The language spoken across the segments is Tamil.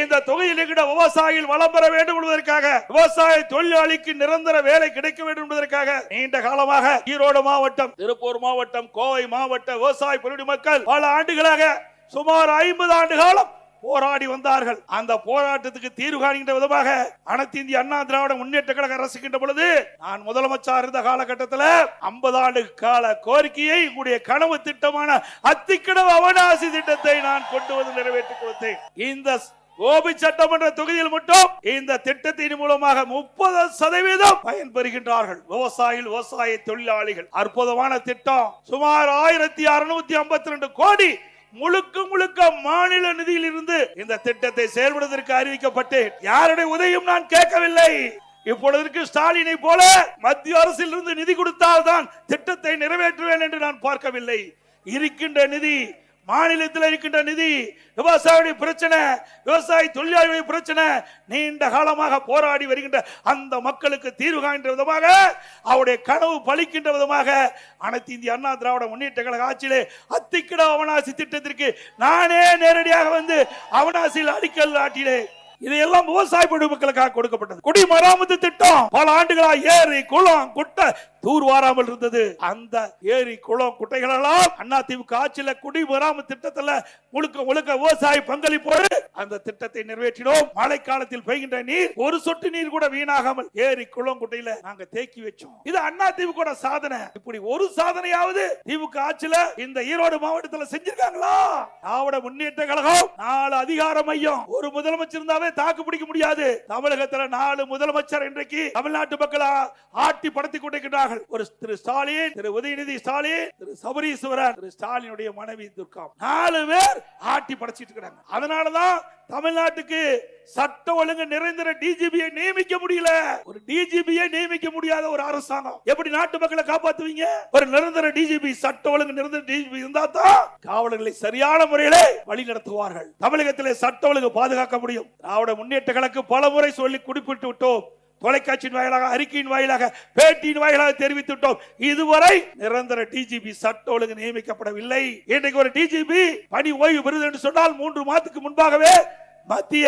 இந்த தொகையில் இருக்கிற விவசாயிகள் வளம் பெற வேண்டும் என்பதற்காக விவசாய தொழிலாளிக்கு நிரந்தர வேலை கிடைக்க வேண்டும் என்பதற்காக நீண்ட காலமாக ஈரோடு மாவட்டம் திருப்பூர் மாவட்டம் கோவை மாவட்ட விவசாய பெருடி மக்கள் பல ஆண்டுகளாக சுமார் ஐம்பது ஆண்டு காலம் போராடி வந்தார்கள். அந்த போராட்டத்துக்கு தீர்வு காணுகின்ற விதமாக அனைத்து இந்திய அண்ணா திராவிட முன்னேற்ற கழக அரசுகின்ற பொழுது நான் முதலமைச்சர் இருந்த காலகட்டத்தில் ஐம்பது ஆண்டு கால கோரிக்கையை உங்களுடைய கனவு திட்டமான அத்திக்கடவு அவனாசி திட்டத்தை நான் கொண்டு வந்து நிறைவேற்றி கொடுத்தேன். இந்த கோபி சட்டமன்ற தொகுதியில் மட்டும் இந்த திட்டத்தின் மூலமாக முப்பது சதவீதம் பயன்பெறுகின்றார்கள். விவசாயிகள் விவசாய தொழிலாளிகள். அற்புதமான திட்டம். சுமார் ஆயிரத்தி அறுநூத்தி ஐம்பத்தி ரெண்டு கோடி முழுக்க முழுக்க மாநில நிதியில் இருந்து இந்த திட்டத்தை செயல்படுவதற்கு அறிவிக்கப்பட்டு யாருடைய உதவியும் நான் கேட்கவில்லை. இப்பொழுதற்கு ஸ்டாலினை போல மத்திய அரசில் இருந்து நிதி கொடுத்தால் தான் திட்டத்தை நிறைவேற்றுவேன் என்று நான் பார்க்கவில்லை. இருக்கின்ற நிதி மாநிலத்தில் இருக்கின்ற நிதி விவசாயிகளுடைய பிரச்சனை விவசாய தொழிலாளிகளுடைய பிரச்சனை நீண்ட காலமாக போராடி வருகின்ற அந்த மக்களுக்கு தீர்வு காண்கின்ற விதமாக அவருடைய கனவு பலிக்கின்ற விதமாக அனைத்து இந்திய அண்ணா திராவிட முன்னேற்ற கழக ஆட்சியிலே அத்திக்கிட அவனாசி திட்டத்திற்கு நானே நேரடியாக வந்து அவனாசியில் அடிக்கல் ஆட்டிலே இதையெல்லாம் விவசாய பொதுமக்களுக்காக கொடுக்கப்பட்டது. குடிமராமத்து திட்டம் பல ஆண்டுகளாக ஏரி குளம் குட்டை தூர் வாராமல் இருந்தது. அந்த ஏரி குளம் குட்டைகளெல்லாம் அண்ணா திமுக ஆட்சியில குடிமராமத்து திட்டத்துல முழுக்க முழுக்க விவசாய பங்களிப்போடு அந்த திட்டத்தை நிறைவேற்றினோம். மழை காலத்தில் பெய்கின்ற நீர் ஒரு சொட்டு நீர் கூட வீணாகாமல் ஏரி குளம் குட்டையில நாங்க தேக்கி வச்சோம். இது அண்ணா திமுக சாதனை. இப்படி ஒரு சாதனையாவது திமுக ஆட்சியில இந்த ஈரோடு மாவட்டத்துல செஞ்சிருக்காங்களா? திராவிட முன்னேற்ற கழகம் நாலு அதிகார மையம். ஒரு முதலமைச்சர் இருந்தாவே தாக்கு பிடிக்க முடியாது. தமிழகத்துல நாலு முதலமைச்சர் இன்றைக்கு தமிழ்நாட்டு மக்கள் ஆட்டி படுத்திக் கொண்டிருக்கிறார்கள் இருக்கிறார்கள் ஒரு திரு ஸ்டாலின் திரு உதயநிதி ஸ்டாலின் திரு சபரீஸ்வரன் திரு ஸ்டாலினுடைய மனைவி துர்கா. நாலு பேர் ஆட்டி படைச்சிட்டு இருக்கிறாங்க. அதனாலதான் தமிழ்நாட்டுக்கு சட்ட ஒழுங்கு நிரந்தர டிஜிபியை நியமிக்க முடியல. ஒரு டிஜிபியை நியமிக்க முடியாத ஒரு அரசாங்கம். எப்படி நாட்டு மக்களை காப்பாத்துவீங்க? ஒரு நிரந்தர டிஜிபி சட்ட ஒழுங்கு நிரந்தர டிஜிபி இருந்தா தான் காவலர்களை சரியான முறையில வழி நடத்துவார்கள். தமிழகத்திலே சட்ட ஒழுங்கு பாதுகாக்க முடியும். திராவிட முன்னேற்ற கழக்கு பல முறை சொல்லி குறிப்பிட்டு விட்டோம். தொலைக்காட்சியின் வாயிலாக அறிக்கையின் வாயிலாக பேட்டியின் வாயிலாக தெரிவித்துட்டோம் இதுவரை நிரந்தர டிஜிபி சட்ட ஒழுங்கு நியமிக்கப்படவில்லை. இன்றைக்கு ஒரு டிஜிபி பணி ஓய்வு பெறுது என்று சொன்னால் மூன்று மாதத்துக்கு முன்பாகவே மத்திய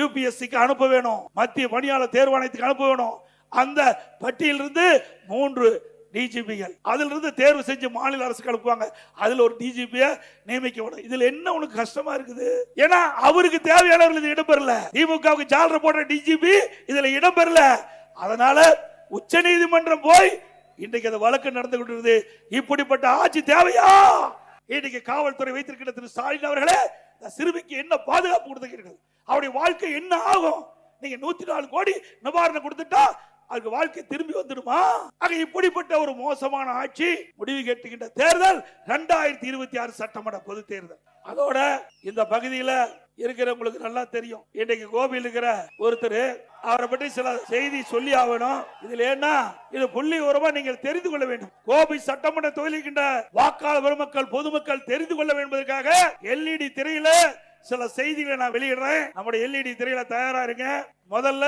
யூபிஎஸ்சிக்கு அனுப்ப வேணும். மத்திய பணியாளர் தேர்வாணையத்துக்கு அனுப்ப வேணும். அந்த பட்டியலிருந்து மூன்று டிஜிபிகள் அதுல இருந்து தேர்வு செஞ்சு மாநில அரசுக்கு அனுப்புவாங்க. அதுல ஒரு டிஜிபிய நியமிக்க வேணும் இதுல என்ன உனக்கு கஷ்டமா இருக்குது? ஏன்னா அவருக்கு தேவையானவர்கள் இது இடம்பெறல. திமுகவுக்கு ஜாலரை போடுற டிஜிபி இதுல இடம்பெறல. அதனால உச்ச நீதிமன்றம் போய் இன்றைக்கு அந்த வழக்கு நடந்து கொண்டிருந்தது இப்படிப்பட்ட ஆட்சி தேவையா? இன்னைக்கு காவல்துறை வைத்திருக்கிற திரு ஸ்டாலின் அவர்களே சிறுமிக்கு என்ன பாதுகாப்பு கொடுத்துக்கிறீர்கள் அவருடைய வாழ்க்கை என்ன ஆகும்? நீங்க நூத்தி நாலு கோடி நிவாரணம் கொடுத்துட்டா அதுக்கு வாழ்க்கை திரும்பி வந்துடுமா? ஆக இப்படிப்பட்ட ஒரு மோசமான ஆட்சி முடிவு கேட்டுகின்ற தேர்தல் ரெண்டாயிரத்தி இருபத்தி ஆறு சட்டமன்ற பொது தேர்தல். அதோட இந்த பகுதியில இருக்கிறவங்களுக்கு நல்லா தெரியும். இன்னைக்கு கோபியில் இருக்கிற ஒருத்தர் அவரை பற்றி சில செய்தி சொல்லி ஆகணும். இதுல என்ன இது புள்ளி உரமா நீங்கள் தெரிந்து கொள்ள வேண்டும். கோபி சட்டமன்ற தொகுதிக்கின்ற வாக்காளர் பெருமக்கள் பொதுமக்கள் தெரிந்து கொள்ள வேண்டும் என்பதற்காக எல்இடி திரையில சில செய்திகளை நான் வெளியிடுறேன். நம்முடைய எல்இடி திரையில தயாரா இருங்க முதல்ல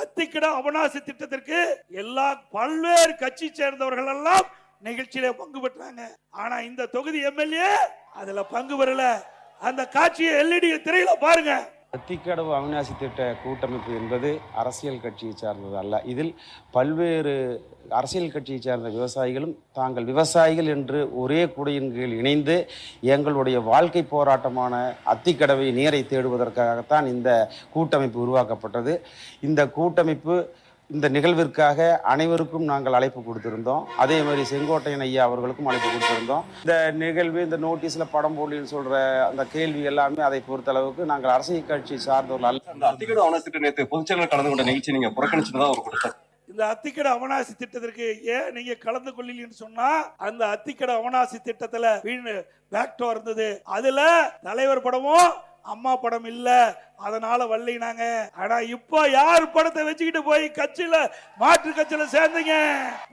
அத்திக்கிட அவனாசி திட்டத்திற்கு எல்லா பல்வேறு கட்சி சேர்ந்தவர்கள் எல்லாம் நிகழ்ச்சியில பங்கு பெற்றாங்க. ஆனா இந்த தொகுதி எம்எல்ஏ அதுல பங்கு பெறல. அந்த காட்சியை எல்இடி திரையில பாருங்க. அத்திக்கடவு அவிநாசி திட்ட கூட்டமைப்பு என்பது அரசியல் கட்சியை சார்ந்தது அல்ல. இதில் பல்வேறு அரசியல் கட்சியை சார்ந்த விவசாயிகளும் தாங்கள் விவசாயிகள் என்று ஒரே குடையின் கீழ் இணைந்து எங்களுடைய வாழ்க்கை போராட்டமான அத்திக்கடவை நீரை தேடுவதற்காகத்தான் இந்த கூட்டமைப்பு உருவாக்கப்பட்டது. இந்த கூட்டமைப்பு இந்த நிகழ்விற்காக அனைவருக்கும் நாங்கள் அழைப்பு கொடுத்திருந்தோம். அதே மாதிரி செங்கோட்டையன் ஐயா அவர்களுக்கும் அழைப்பு கொடுத்திருந்தோம். இந்த நிகழ்வு இந்த நோட்டீஸில் படம் போடலின்னு சொல்ற அந்த கேள்வி எல்லாமே அதை பொறுத்த அளவுக்கு நாங்கள் அரசியல் கட்சி சார்ந்தவர்கள் அல்ல. அந்த அத்திக்கடு அவனத்திட்டு நேற்று பொதுச்செயலர் கலந்து கொண்ட நிகழ்ச்சி நீங்க புறக்கணிச்சுதான் ஒரு குற்றச்சாட்டு இந்த அத்திக்கட அவனாசி திட்டத்திற்கு ஏன் நீங்க கலந்து கொள்ளலன்னு சொன்னா அந்த அத்திக்கட அவனாசி திட்டத்துல வீண் பேக்டோ இருந்தது. அதுல தலைவர் படமும் அம்மா படம் இல்ல. அதனால வல்லினாங்க ஆனா இப்போ யார் படத்தை வச்சுக்கிட்டு போய் கட்சியில மாற்று கட்சியில சேர்ந்தீங்க?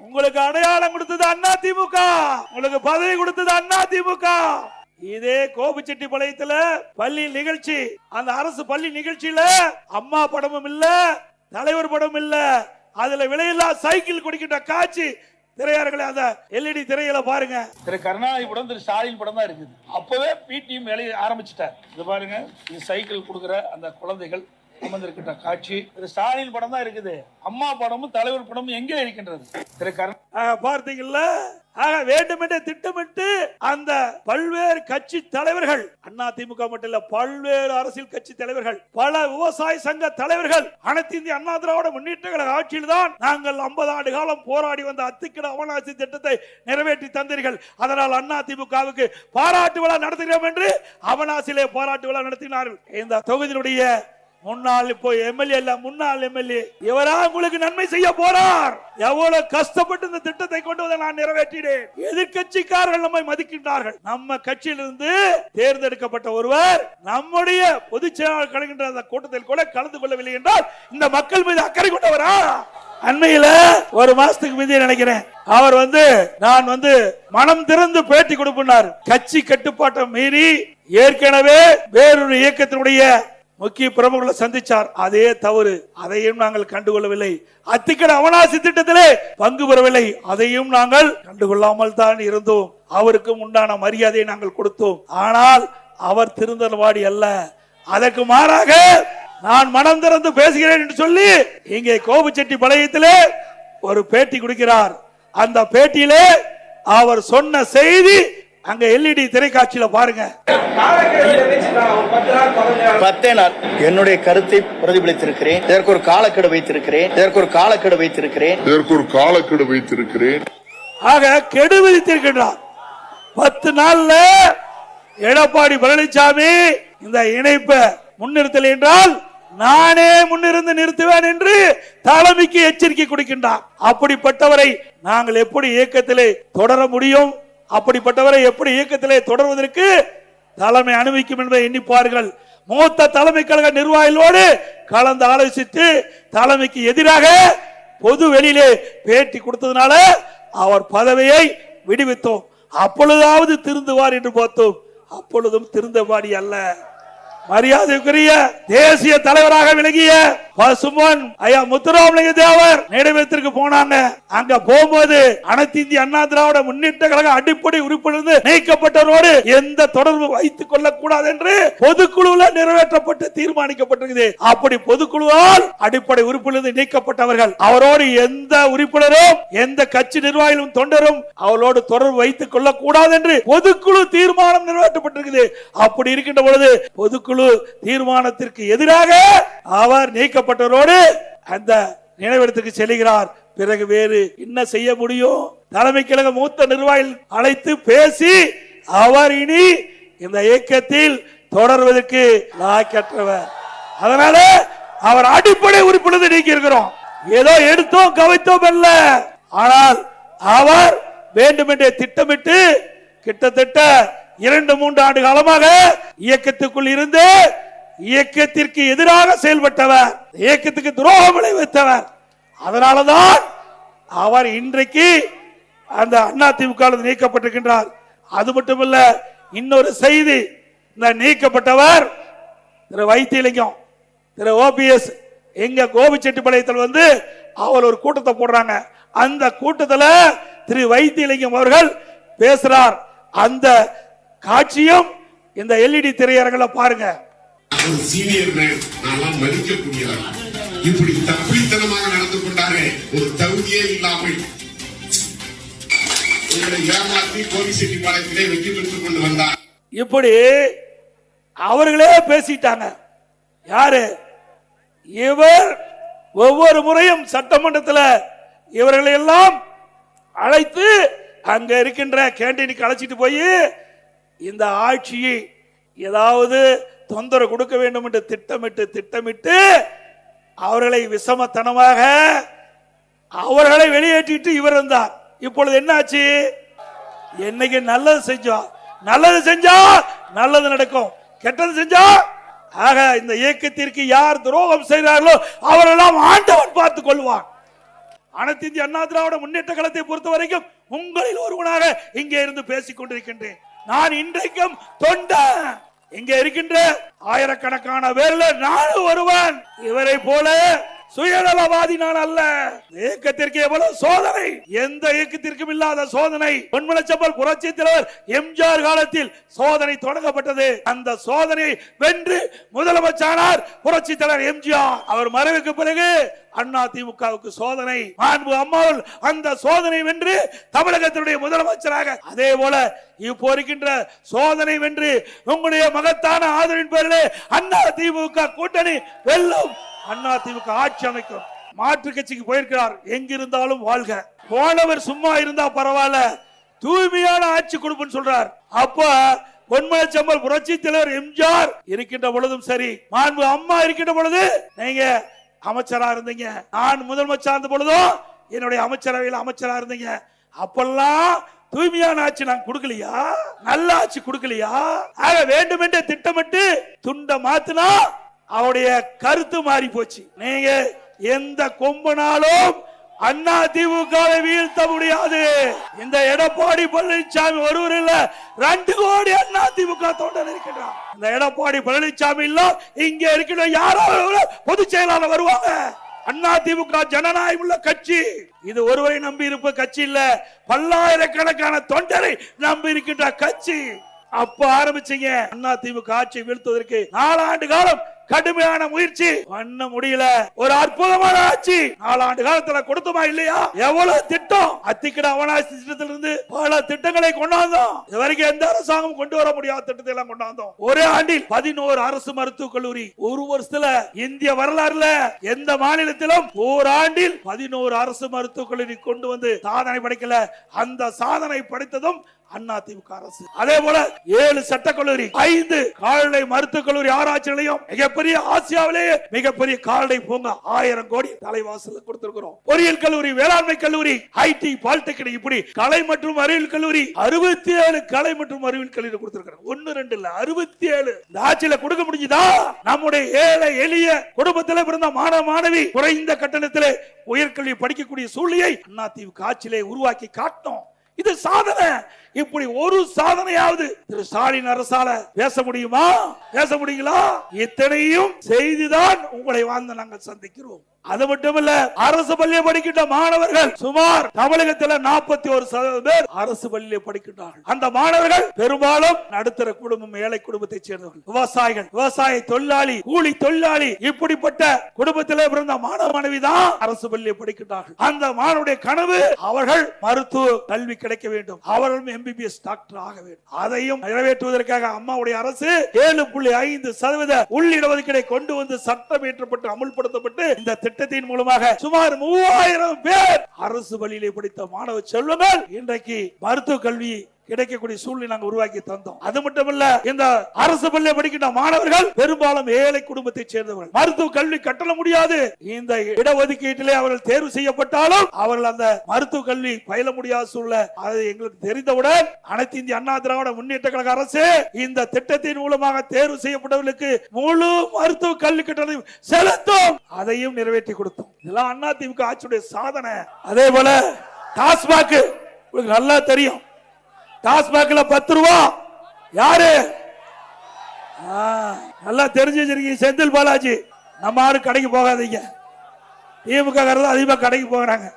உங்களுக்கு அடையாளம் கொடுத்தது அண்ணா திமுக. உங்களுக்கு பதவி கொடுத்தது அண்ணா திமுக. இதே கோபிச்செட்டிப்பாளையத்துல பள்ளி நிகழ்ச்சி. அந்த அரசு பள்ளி நிகழ்ச்சியில அம்மா படமும் இல்ல தலைவர் படமும் இல்ல. அதுல விலையில்லா சைக்கிள் குடிக்கிட்ட காட்சி திரையார்களே அந்த எல்இடி திரையில பாருங்க. திரு கருணாநிதி படம் திரு ஸ்டாலின் படம் தான் இருக்குது. அப்பவே பிடிஎம் வேலையை ஆரம்பிச்சிட்டார். இது பாருங்க இது சைக்கிள் கொடுக்குற அந்த குழந்தைகள் அமர்ந்திருக்கின்ற காட்சி. திரு ஸ்டாலின் படம் தான் இருக்குது. அம்மா படமும் தலைவர் படமும் எங்கே இருக்கின்றது? திரு கருணா ஆக, பார்த்தீங்கல்ல ஆக வேண்டுமென்றே திட்டமிட்டு அந்த பல்வேறு கட்சி தலைவர்கள் அண்ணா திமுக மட்டும் இல்ல பல்வேறு அரசியல் கட்சி தலைவர்கள் பல விவசாய சங்க தலைவர்கள் அனைத்து இந்திய அண்ணா திராவிட முன்னேற்ற கழக ஆட்சியில் தான் நாங்கள் 50 ஆண்டு காலம் போராடி வந்த அத்துக்கிட அவனாசி திட்டத்தை நிறைவேற்றி தந்தீர்கள். அதனால் அண்ணா திமுகவுக்கு பாராட்டு விழா நடத்துகிறோம் என்று அவனாசிலே பாராட்டு விழா நடத்தினார்கள். இந்த தொகுதியினுடைய முன்னாள் இப்போ எம்எல்ஏ இல்ல முன்னாள் எம்எல்ஏ. இவரா உங்களுக்கு நன்மை செய்ய போறார். எவ்வளவு கஷ்டப்பட்டு இந்த திட்டத்தை கொண்டு வந்து நான் நிறைவேற்றினேன். எதிர்க்கட்சிக்காரர்கள் நம்மை மதிக்கின்றார்கள். நம்ம கட்சியிலிருந்து தேர்ந்தெடுக்கப்பட்ட ஒருவர் நம்முடைய பொதுச் செயலாளர் கலகின்ற அந்த கூட்டத்தில் கூட கலந்து கொள்ளவில்லை என்றால் இந்த மக்கள் மீது அக்கறை கொண்டவரா? அண்மையில ஒரு மாசத்துக்கு மீதி நினைக்கிறேன். அவர் வந்து நான் வந்து மனம் திறந்து பேட்டி கொடுப்பினார். கட்சி கட்டுப்பாட்டை மீறி ஏற்கனவே வேறொரு இயக்கத்தினுடைய முக்கிய பிரபுகளை சந்திச்சார். அதே தவறு அதையும் நாங்கள் கண்டுகொள்ளவில்லை. அத்திக்கட அவனாசி திட்டத்திலே பங்கு பெறவில்லை. அதையும் நாங்கள் கண்டுகொள்ளாமல் தான் இருந்தோம். அவருக்கும் உண்டான மரியாதையை நாங்கள் கொடுத்தோம். ஆனால் அவர் திருந்தல்வாடி அல்ல. அதற்கு மாறாக நான் மனம் திறந்து பேசுகிறேன் என்று சொல்லி இங்கே கோபுச்செட்டி பாளையத்திலே ஒரு பேட்டி கொடுக்கிறார். அந்த பேட்டியிலே அவர் சொன்ன செய்தி அங்க எல்இடி திரைக்காட்சியில பாருங்க. பத்தே நாள் என்னுடைய கருத்தை பிரதிபலித்திருக்கிறேன். இதற்கு ஒரு காலக்கெடு வைத்திருக்கிறேன். இதற்கு ஒரு காலக்கெடு வைத்திருக்கிறேன். இதற்கு ஒரு காலக்கெடு வைத்திருக்கிறேன். ஆக கெடு விதித்திருக்கின்றார். பத்து நாள்ல எடப்பாடி பழனிசாமி இந்த இணைப்பை முன்னிறுத்தல் என்றால் நானே முன்னிருந்து நிறுத்துவேன் என்று தலைமைக்கு எச்சரிக்கை கொடுக்கின்றார். அப்படிப்பட்டவரை நாங்கள் எப்படி இயக்கத்திலே தொடர முடியும்? அப்படிப்பட்டவரை எப்படி இயக்கத்திலே தொடர்வதற்கு தலைமை அனுமதிக்கும் என்பதை எண்ணிப்பார்கள் மூத்த தலைமை கழக நிர்வாகிகளோடு கலந்து ஆலோசித்து தலைமைக்கு எதிராக பொது வெளியிலே பேட்டி கொடுத்ததுனால அவர் பதவியை விடுவித்தோம். அப்பொழுதாவது திருந்துவார் என்று பார்த்தோம். அப்பொழுதும் திருந்தபாடி அல்ல. மரியாதைக்குரிய தேசிய தலைவராக விளங்கிய பசுமன் ஐயா முத்துராமலிங்க தேவர் நினைவகத்திற்கு போனாங்க. அங்க போகும்போது அனைத்து இந்திய அண்ணா திராவிட முன்னேற்ற கழக அடிப்படை உறுப்பினர் நீக்கப்பட்டவரோடு எந்த தொடர்பு வைத்துக் கொள்ள கூடாது என்று பொதுக்குழுல நிறைவேற்றப்பட்டு தீர்மானிக்கப்பட்டிருக்குது. அப்படி பொதுக்குழுவால் அடிப்படை உறுப்பினர் நீக்கப்பட்டவர்கள் அவரோடு எந்த உறுப்பினரும் எந்த கட்சி நிர்வாகிகளும் தொண்டரும் அவளோடு தொடர்பு வைத்துக் கொள்ளக் கூடாது என்று பொதுக்குழு தீர்மானம் நிறைவேற்றப்பட்டிருக்குது. அப்படி இருக்கின்ற பொழுது பொதுக்குழு தீர்மானத்திற்கு எதிராக அவர் நீக்க நீக்கப்பட்டவரோடு அந்த நினைவிடத்துக்கு செல்கிறார். பிறகு வேறு என்ன செய்ய முடியும்? தலைமை கழக மூத்த நிர்வாகிகள் அழைத்து பேசி அவர் இனி இந்த இயக்கத்தில் தொடர்வதற்கு லாக்கற்றவர் அதனால அவர் அடிப்படை உறுப்பினர் நீக்கி இருக்கிறோம் ஏதோ எடுத்தோம் கவித்தோம் அல்ல. ஆனால் அவர் வேண்டுமென்றே திட்டமிட்டு கிட்டத்தட்ட இரண்டு மூன்று ஆண்டு காலமாக இயக்கத்துக்குள் இருந்து இயக்கத்திற்கு எதிராக செயல்பட்டவர் இயக்கத்துக்கு துரோகம் விளைவித்தவர். அதனாலதான் அவர் இன்றைக்கு அந்த அண்ணா திமுக நீக்கப்பட்டிருக்கின்றார். அது மட்டுமல்ல இன்னொரு செய்தி இந்த நீக்கப்பட்டவர் திரு வைத்தியலிங்கம் திரு ஓபிஎஸ் எங்க கோபிச்செட்டிப்பாளையத்தில் வந்து அவர் ஒரு கூட்டத்தை போடுறாங்க. அந்த கூட்டத்தில் திரு வைத்தியலிங்கம் அவர்கள் பேசுறார். அந்த காட்சியும் இந்த எல்இடி திரையரங்கில் பாருங்க. ஒரு சீனியர் மேன் நான்லாம் மதிக்கக்கூடியவர். இப்படி தப்பித்தனமாக நடந்து கொண்டாரே ஒரு தகுதியே இல்லாமல் உங்களை ஏமாற்றி கோவிசெட்டிப்பாளையத்திலே வெற்றி பெற்றுக் கொண்டு வந்தார். இப்படி அவர்களே பேசிட்டாங்க. யாரு? இவர் ஒவ்வொரு முறையும் சட்டமன்றத்தில் இவர்களை எல்லாம் அழைத்து அங்க இருக்கின்ற கேண்டீனுக்கு அழைச்சிட்டு போய் இந்த ஆட்சியை ஏதாவது தொந்தரவு கொடுக்க வேண்டும் என்று திட்டமிட்டு திட்டமிட்டு அவர்களை விஷமத்தனமாக அவர்களை வெளியேற்றிட்டு இவர் வந்தார். இப்பொழுது என்னாச்சு? என்னைக்கு நல்லது செஞ்சோம் நல்லது செஞ்சா நல்லது நடக்கும். கெட்டது செஞ்சா ஆக இந்த இயக்கத்திற்கு யார் துரோகம் செய்கிறார்களோ அவரெல்லாம் ஆண்டவன் பார்த்து கொள்வான். அனைத்து இந்திய அண்ணா திராவிட முன்னேற்ற கழகத்தை பொறுத்த வரைக்கும் உங்களில் ஒருவனாக இங்கே இருந்து பேசிக் கொண்டிருக்கின்றேன். நான் இன்றைக்கும் தொண்டன். இங்க இருக்கின்ற ஆயிரக்கணக்கான பேர்ல நானும் ஒருவன். இவரை போல சுயநலவாதி நான் அல்ல. இயக்கத்திற்கு எவ்வளவு சோதனை? எந்த இயக்கத்திற்கும் இல்லாத சோதனை. பொன்மலச்சம்பல் புரட்சி தலைவர் எம்ஜிஆர் காலத்தில் சோதனை தொடங்கப்பட்டது. அந்த சோதனை வென்று முதலமைச்சரானார் புரட்சி தலைவர் எம்ஜிஆர். அவர் மறைவுக்கு பிறகு அண்ணா திமுகவுக்கு சோதனை. மாண்பு அம்மாவில் அந்த சோதனை வென்று தமிழகத்தினுடைய முதலமைச்சராக. அதே போல இப்போ இருக்கின்ற சோதனை வென்று உங்களுடைய மகத்தான ஆதரவின் பேரிலே அண்ணா திமுக கூட்டணி வெல்லும் அண்ணா திமுக ஆட்சி அமைக்கும் மாற்று கட்சிக்கு போயிருக்கிறார். எங்கிருந்தாலும் வாழ்க. போனவர் சும்மா இருந்தா பரவாயில்ல. தூய்மையான ஆட்சி கொடுப்புன்னு சொல்றார். அப்ப பொன்மனச்சம்பல் புரட்சி தலைவர் எம்ஜிஆர் இருக்கின்ற பொழுதும் சரி மாண்பு அம்மா இருக்கின்ற பொழுது நீங்க அமைச்சரா இருந்தீங்க. நான் முதலமைச்சா இருந்த பொழுதும் என்னுடைய அமைச்சரவையில் அமைச்சரா இருந்தீங்க. அப்பெல்லாம் தூய்மையான ஆட்சி நான் கொடுக்கலையா? நல்ல ஆட்சி கொடுக்கலையா? ஆக வேண்டுமென்றே திட்டமிட்டு துண்ட மாத்தினா அவருடைய கருத்து மாறி போச்சு. நீங்க எந்த கொம்பனாலும் அண்ணா திமுகவை வீழ்த்த முடியாது. இந்த எடப்பாடி பழனிசாமி ஒருவர் இல்ல ரெண்டு கோடி அண்ணா திமுக தொண்டர் இருக்கின்றார். இந்த எடப்பாடி பழனிசாமி இல்ல இங்க இருக்கிற யாராவது பொதுச் செயலாளர் வருவாங்க. அண்ணா திமுக ஜனநாயகம் உள்ள கட்சி. இது ஒருவரை நம்பி இருப்ப கட்சி இல்ல பல்லாயிரக்கணக்கான தொண்டரை நம்பி இருக்கின்ற கட்சி. அப்ப ஆரம்பிச்சீங்க அண்ணா திமுக ஆட்சி வீழ்த்துவதற்கு நாலாண்டு காலம் கடுமையான முயற்சி. பண்ண முடியல. ஒரு அற்புதமான ஆட்சி. நாலாண்டு காலத்துல கொடுத்தோமா இல்லையா? எவ்வளவு திட்டம்? அத்திக்கட அவனாசி திட்டத்திலிருந்து பல திட்டங்களை கொண்டாந்தோம். இதுவரைக்கும் எந்த அரசாங்கம் கொண்டு வர முடியாத திட்டத்தை எல்லாம் கொண்டாந்தோம். ஒரே ஆண்டில் பதினோரு அரசு மருத்துவக் கல்லூரி. ஒரு வருஷத்துல இந்திய வரலாறுல எந்த மாநிலத்திலும் ஓராண்டில் பதினோரு அரசு மருத்துவக் கல்லூரி கொண்டு வந்து சாதனை படைக்கல. அந்த சாதனை படைத்ததும் அண்ணா திமுக அரசு. அதே போல ஏழு சட்டக்கல்லூரி ஐந்து கால்நடை மருத்துவக் கல்லூரி ஆராய்ச்சி நிலையம் மிகப்பெரிய ஆசியாவிலேயே மிகப்பெரிய கால்நடை பூங்கா ஆயிரம் கோடி தலைவாசல் கொடுத்திருக்கிறோம். பொறியியல் கல்லூரி வேளாண்மை கல்லூரி ஐடி பாலிடெக்னிக் இப்படி கலை மற்றும் அறிவியல் கல்லூரி அறுபத்தி ஏழு கலை மற்றும் அறிவியல் கல்லூரி கொடுத்திருக்கிறோம். ஒன்னு ரெண்டு இல்ல அறுபத்தி ஏழு இந்த ஆட்சியில கொடுக்க முடிஞ்சுதா? நம்முடைய ஏழை எளிய குடும்பத்தில் பிறந்த மாணவ மாணவி குறைந்த கட்டணத்திலே உயர்கல்வி படிக்கக்கூடிய சூழ்நிலையை அண்ணா திமுக ஆட்சியிலே உருவாக்கி காட்டணும் இது சாதனை. இப்படி ஒரு சாதனையாவது திரு ஸ்டாலின் அரசால பேச முடியுமா? பேச முடியுங்களா? இத்தனையும் செய்துதான் உங்களை வாழ்ந்து நாங்கள் சந்திக்கிறோம். அது மட்டுமல்ல அரசு பள்ளியை படிக்கின்ற மாணவர்கள் சுமார் தமிழகத்தில் நாற்பத்தி ஒரு சதவீதம் பேர் அரசு பள்ளியை படிக்கின்றார்கள். அந்த மாணவர்கள் பெரும்பாலும் நடுத்தர குடும்பம் ஏழை குடும்பத்தை சேர்ந்தவர்கள். விவசாயிகள் விவசாய தொழிலாளி கூலி தொழிலாளி இப்படிப்பட்ட குடும்பத்திலே பிறந்த மாணவ மாணவி தான் அரசு பள்ளியை படிக்கின்றார்கள். அந்த மாணவனுடைய கனவு அவர்கள் மருத்துவ கல்வி கிடைக்க வேண்டும். அவர்களும் எம்பிபிஎஸ் டாக்டர் ஆக வேண்டும். அதையும் நிறைவேற்றுவதற்காக அம்மாவுடைய அரசு ஏழு புள்ளி ஐந்து சதவீத உள்ளிடஒதுக்கீடை கொண்டு வந்து சட்டம் இயற்றப்பட்டு அமுல்படுத்தப்பட்டு இந்த திட்டத்தின் மூலமாக சுமார் மூவாயிரம் பேர் அரசு பள்ளியிலே படித்த மாணவ செல்வங்கள் இன்றைக்கு மருத்துவ கல்வி கிடைக்கக்கூடிய சூழ்நிலை நாங்கள் உருவாக்கி தந்தோம். அது மட்டுமல்ல இந்த அரசு பள்ளியை படிக்கின்ற மாணவர்கள் பெரும்பாலும் ஏழை குடும்பத்தை சேர்ந்தவர்கள். மருத்துவ கல்வி கட்டண முடியாது. இந்த இடஒதுக்கீட்டிலே அவர்கள் தேர்வு செய்யப்பட்டாலும் அவர்கள் அந்த மருத்துவ கல்வி பயில முடியாத சூழ்நிலை. அது எங்களுக்கு தெரிந்தவுடன் அனைத்து இந்திய அண்ணா திராவிட முன்னேற்ற கழக அரசு இந்த திட்டத்தின் மூலமாக தேர்வு செய்யப்பட்டவர்களுக்கு முழு மருத்துவ கல்வி கட்டணம் செலுத்தும். அதையும் நிறைவேற்றி கொடுத்தோம். இதெல்லாம் அண்ணா திமுக ஆட்சியுடைய சாதனை. அதே போல டாஸ்மாக் உங்களுக்கு நல்லா தெரியும். டாஸ்மாக்ல பத்து ரூபா. யாரு? நல்லா தெரிஞ்சு வச்சிருக்கீங்க. செந்தில் பாலாஜி நம்ம ஆளு கடைக்கு போகாதீங்க. திமுக தான் அதிகமா கடைக்கு போகிறாங்க.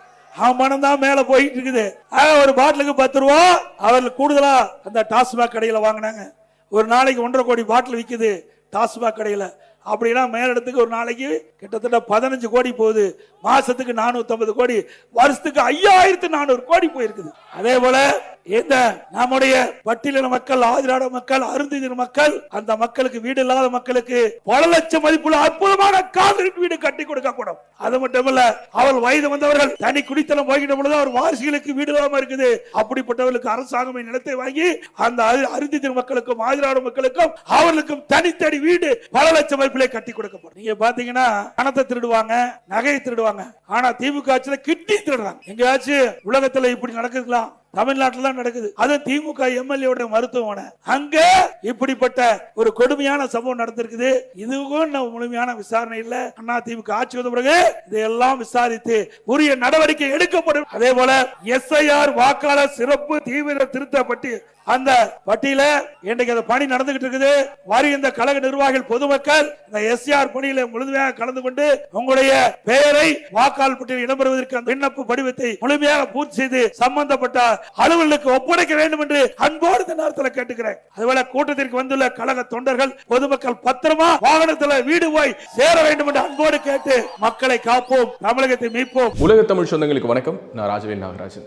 அவன் தான் மேல போயிட்டு இருக்குது. ஆக ஒரு பாட்டிலுக்கு பத்து ரூபா அவர்கள் கூடுதலா அந்த டாஸ்மாக் கடையில வாங்கினாங்க. ஒரு நாளைக்கு ஒன்றரை கோடி பாட்டில் விற்குது டாஸ்மாக் கடையில. அப்படின்னா மேலிடத்துக்கு ஒரு நாளைக்கு கிட்டத்தட்ட பதினஞ்சு கோடி போகுது. மாசத்துக்கு நானூத்தி கோடி வருஷத்துக்கு ஐயாயிரத்து நானூறு கோடி போயிருக்குது. அதே போல இந்த நம்முடைய பட்டியலின மக்கள் ஆதிராட மக்கள் அருந்தின மக்கள் அந்த மக்களுக்கு வீடு இல்லாத மக்களுக்கு பல லட்சம் மதிப்புள்ள அற்புதமான காங்கிரீட் வீடு கட்டி கொடுக்க கூடும் அது மட்டும் இல்ல அவள் வயது வந்தவர்கள் தனி குடித்தனம் போகின்ற பொழுது அவர் வாரிசுகளுக்கு வீடு இல்லாம இருக்குது. அப்படிப்பட்டவர்களுக்கு அரசாங்கமே நிலத்தை வாங்கி அந்த அரு- மக்களுக்கும் ஆதிராட மக்களுக்கும் அவர்களுக்கும் தனித்தனி வீடு பல லட்சம் மதிப்பிலே கட்டி கொடுக்கப்படும். நீங்க பாத்தீங்கன்னா பணத்தை திருடுவாங்க நகையை திருடுவாங்க. ஆனா திமுக ஆட்சியில கிட்னி திருடுறாங்க. எங்கேயாச்சும் உலகத்துல இப்படி நடக்குதுங்களா? தமிழ்நாட்டில் தான் நடக்குது. அது திமுக எம்எல்ஏ மருத்துவமனை. அங்க இப்படிப்பட்ட ஒரு கொடுமையான சம்பவம் நடந்திருக்குது. இதுவும் நம்ம முழுமையான விசாரணை இல்ல. அண்ணா திமுக ஆட்சி வந்த பிறகு இதையெல்லாம் விசாரித்து உரிய நடவடிக்கை எடுக்கப்படும். அதே போல எஸ்ஐஆர் வாக்காளர் சிறப்பு தீவிர திருத்தப்பட்டு அந்த பட்டியல இன்றைக்கு அந்த பணி நடந்துகிட்டு இருக்குது. வருகின்ற கழக நிர்வாகிகள் பொதுமக்கள் இந்த எஸ்ஆர் பணியில முழுமையாக கலந்து கொண்டு உங்களுடைய பெயரை வாக்காளர் பட்டியலில் இடம்பெறுவதற்கு அந்த விண்ணப்ப படிவத்தை முழுமையாக பூர்த்தி செய்து சம்பந்தப்பட்ட அலுவலர்களுக்கு ஒப்படைக்க வேண்டும் என்று அன்போடு இந்த நேரத்தில் கேட்டுக்கிறேன். அதுபோல கூட்டத்திற்கு வந்துள்ள கழக தொண்டர்கள் பொதுமக்கள் பத்திரமா வாகனத்துல வீடு போய் சேர வேண்டும் என்று அன்போடு கேட்டு மக்களை காப்போம் தமிழகத்தை மீட்போம். உலக தமிழ் சொந்தங்களுக்கு வணக்கம். நான் ராஜவேல் நாகராஜன்.